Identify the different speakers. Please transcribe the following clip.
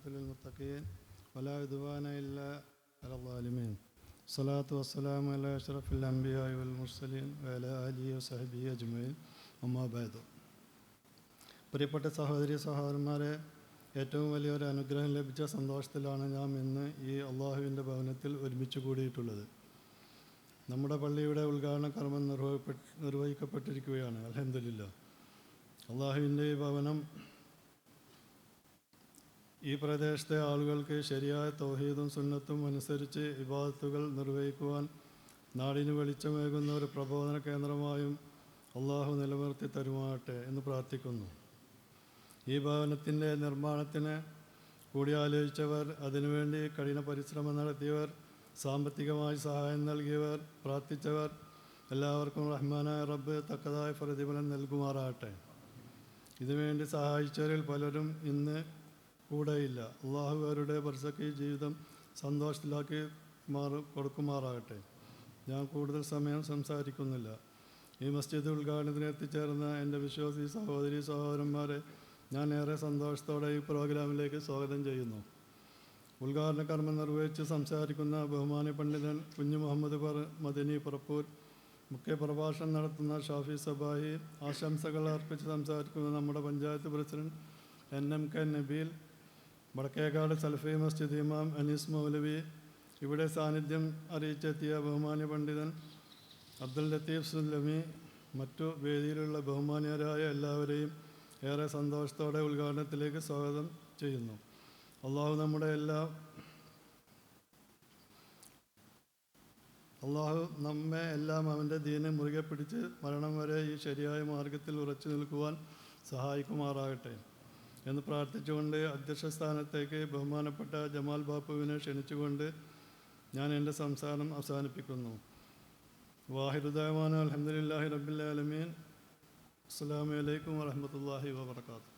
Speaker 1: والعاقبة للمتقين ولا عدوان إلا على الظالمين الصلاة والسلام على أشرف الأنبياء والمرسلين وعلى آله وصحبه أجمعين أما بعد പ്രിയപ്പെട്ട സഹോദരി സഹോദരന്മാരെ ഏറ്റവും വലിയൊരു അനുഗ്രഹം ലഭിച്ച സന്തോഷത്തിലാണ് നാം ഇന്ന് ഈ അള്ളാഹുവിൻ്റെ ഭവനത്തിൽ ഒരുമിച്ച് കൂടിയിട്ടുള്ളത് നമ്മുടെ പള്ളിയുടെ ഉദ്ഘാടന കർമ്മം നിർവഹിപ്പെ നിർവഹിക്കപ്പെട്ടിരിക്കുകയാണ് അലഹമില്ല അള്ളാഹുവിൻ്റെ ഈ ഭവനം ഈ പ്രദേശത്തെ ആളുകൾക്ക് ശരിയായ തൗഹീദും സുന്നത്തും അനുസരിച്ച് ഇബാദത്തുകൾ നിർവഹിക്കുവാൻ നാടിന് വെളിച്ചമേകുന്ന ഒരു പ്രബോധന കേന്ദ്രമായും അള്ളാഹു നിലനിർത്തി തരുമാട്ടെ എന്ന് പ്രാർത്ഥിക്കുന്നു. ഈ ഭവനത്തിന്റെ നിർമ്മാണത്തിന് കൂടിയാലോചിച്ചവർ അതിനുവേണ്ടി കഠിന പരിശ്രമം നടത്തിയവർ സാമ്പത്തികമായി സഹായം നൽകിയവർ പ്രാർത്ഥിച്ചവർ എല്ലാവർക്കും റഹ്മാനായ റബ്ബ് തക്കതായ പ്രതിഫലം നൽകുമാറാകട്ടെ. ഇതിനുവേണ്ടി സഹായിച്ചവരിൽ പലരും ഇന്ന് കൂടെയില്ല. അള്ളാഹുകാരുടെ വർഷക്ക് ജീവിതം സന്തോഷത്തിലാക്കി മാറി കൊടുക്കുമാറാകട്ടെ. ഞാൻ കൂടുതൽ സമയം സംസാരിക്കുന്നില്ല. ഈ മസ്ജിദ് ഉദ്ഘാടനത്തിന് എത്തിച്ചേർന്ന എന്റെ വിശ്വാസി സഹോദരി സഹോദരന്മാരെ ഞാൻ ഏറെ സന്തോഷത്തോടെ ഈ പ്രോഗ്രാമിലേക്ക് സ്വാഗതം ചെയ്യുന്നു. ഉദ്ഘാടന കർമ്മം നിർവഹിച്ച് സംസാരിക്കുന്ന ബഹുമാനി പണ്ഡിതൻ കുഞ്ഞു മുഹമ്മദ് പർ മദിനി പുറപ്പൂർ മുഖ്യ പ്രഭാഷണം നടത്തുന്ന ഷാഫി സബാഹി ആശംസകൾ അർപ്പിച്ച് സംസാരിക്കുന്ന നമ്മുടെ panchayat president N M K Nabeel Vadakkekad Salafi മസ്ജിദ് ഇമാം അനീസ് മൗലവി ഇവിടെ സാന്നിധ്യം അറിയിച്ചെത്തിയ ബഹുമാന്യ പണ്ഡിതൻ അബ്ദുൽ ലത്തീഫ് സുല്ലമി മറ്റു വേദിയിലുള്ള ബഹുമാന്യരായ എല്ലാവരെയും ഏറെ സന്തോഷത്തോടെ ഉദ്ഘാടനത്തിലേക്ക് സ്വാഗതം ചെയ്യുന്നു. അള്ളാഹു നമ്മുടെ എല്ലാ അള്ളാഹു നമ്മെ എല്ലാം അവന്റെ ദീനെ മുറുകെ പിടിച്ച് മരണം വരെ ഈ ശരിയായ മാർഗത്തിൽ ഉറച്ചു നിൽക്കുവാൻ സഹായിക്കുമാറാകട്ടെ. എന്ന് പ്രാർത്ഥിച്ചുകൊണ്ട് അധ്യക്ഷ സ്ഥാനത്തേക്ക് ബഹുമാനപ്പെട്ട ജമാൽ ബാപ്പുവിനെ ക്ഷണിച്ചുകൊണ്ട് ഞാൻ എന്റെ സംസാരം അവസാനിപ്പിക്കുന്നു. വാഹിദുദ്ദാൻ അലഹമുല്ലാഹി ആലമീൻ. അസ്സാം വലൈക്കും വാഹമത്തല്ലാഹി വാബർക്കാത്തു